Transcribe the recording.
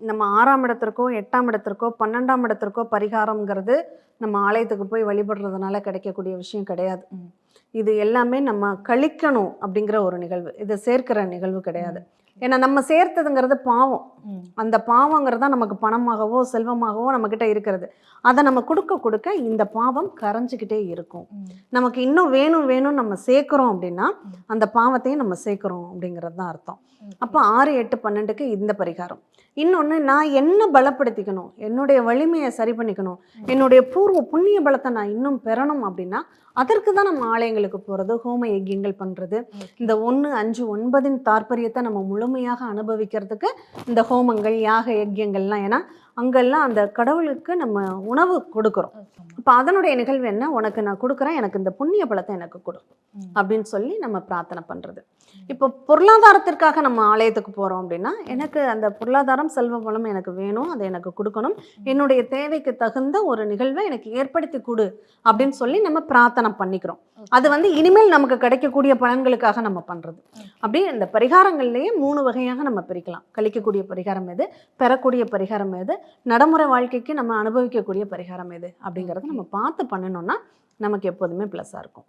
நம்ம ஆறாம் இடத்திற்கோ எட்டாம் இடத்திற்கோ பன்னெண்டாம் இடத்திற்கோ பரிகாரம்ங்கிறது நம்ம ஆலயத்துக்கு போய் வழிபடுறதுனால கிடைக்கக்கூடிய விஷயம் கிடையாது. இது எல்லாமே நம்ம கழிக்கணும் அப்படிங்கிற ஒரு நிகழ்வு. இது சேர்க்கிற நிகழ்வு கிடையாது. ஏன்னா நம்ம சேர்த்ததுங்கிறது பாவம். அந்த பாவங்கிறது தான் நமக்கு பணமாகவோ செல்வமாகவோ நம்மக்கிட்ட இருக்கிறது. அதை நம்ம கொடுக்க கொடுக்க இந்த பாவம் கரைஞ்சிக்கிட்டே இருக்கும். நமக்கு இன்னும் வேணும் வேணும் நம்ம சேர்க்குறோம் அப்படின்னா. அந்த பாவத்தையும் நம்ம சேர்க்குறோம் அப்படிங்கிறது தான் அர்த்தம். அப்போ ஆறு எட்டு பன்னெண்டுக்கு இந்த பரிகாரம். இன்னொன்று நான் என்ன பலப்படுத்திக்கணும்? என்னுடைய வலிமையை சரி பண்ணிக்கணும். என்னுடைய பூர்வ புண்ணிய பலத்தை நான் இன்னும் பெறணும் அப்படின்னா அதற்கு தான் நம்ம ஆலயங்களுக்கு போகிறது ஹோம யஜ்யங்கள் பண்ணுறது. இந்த ஒன்று அஞ்சு ஒன்பதின் தாற்பயத்தை நம்ம முழுமையாக அனுபவிக்கிறதுக்கு இந்த ஹோமங்கள் யாக யஜ்யங்கள்லாம் ஏன்னா அங்கெல்லாம் அந்த கடவுளுக்கு நம்ம உணவு கொடுக்குறோம். இப்போ அதனுடைய நிகழ்வு என்ன? உனக்கு நான் கொடுக்குறேன் எனக்கு இந்த புண்ணிய பலத்தை எனக்கு கொடு. அப்படின்னு சொல்லி நம்ம பிரார்த்தனை பண்ணுறது இப்போ பொருளாதாரத்திற்காக நம்ம ஆலயத்துக்கு போகிறோம் அப்படின்னா எனக்கு அந்த பொருளாதாரம் செல்வ வளம் எனக்கு வேணும் அதை எனக்கு கொடுக்கணும். என்னுடைய தேவைக்கு தகுந்த ஒரு நிகழ்வை எனக்கு ஏற்படுத்தி கொடு அப்படின்னு சொல்லி நம்ம பிரார்த்தனை பண்ணிக்கிறோம். அது வந்து இனிமேல் நமக்கு கிடைக்கக்கூடிய பலன்களுக்காக நம்ம பண்ணுறது. அப்படியே இந்த பரிகாரங்கள்லேயே மூணு வகையாக நம்ம பிரிக்கலாம். கழிக்கக்கூடிய பரிகாரம் எது? பெறக்கூடிய பரிகாரம் எது? நடைமுறை வாழ்க்கைக்கு நம்ம அனுபவிக்கக்கூடிய பரிகாரம் எது அப்படிங்கிறத நம்ம பார்த்து பண்ணினோம்னா நமக்கு எப்போதுமே ப்ளஸ்ஸாக இருக்கும்.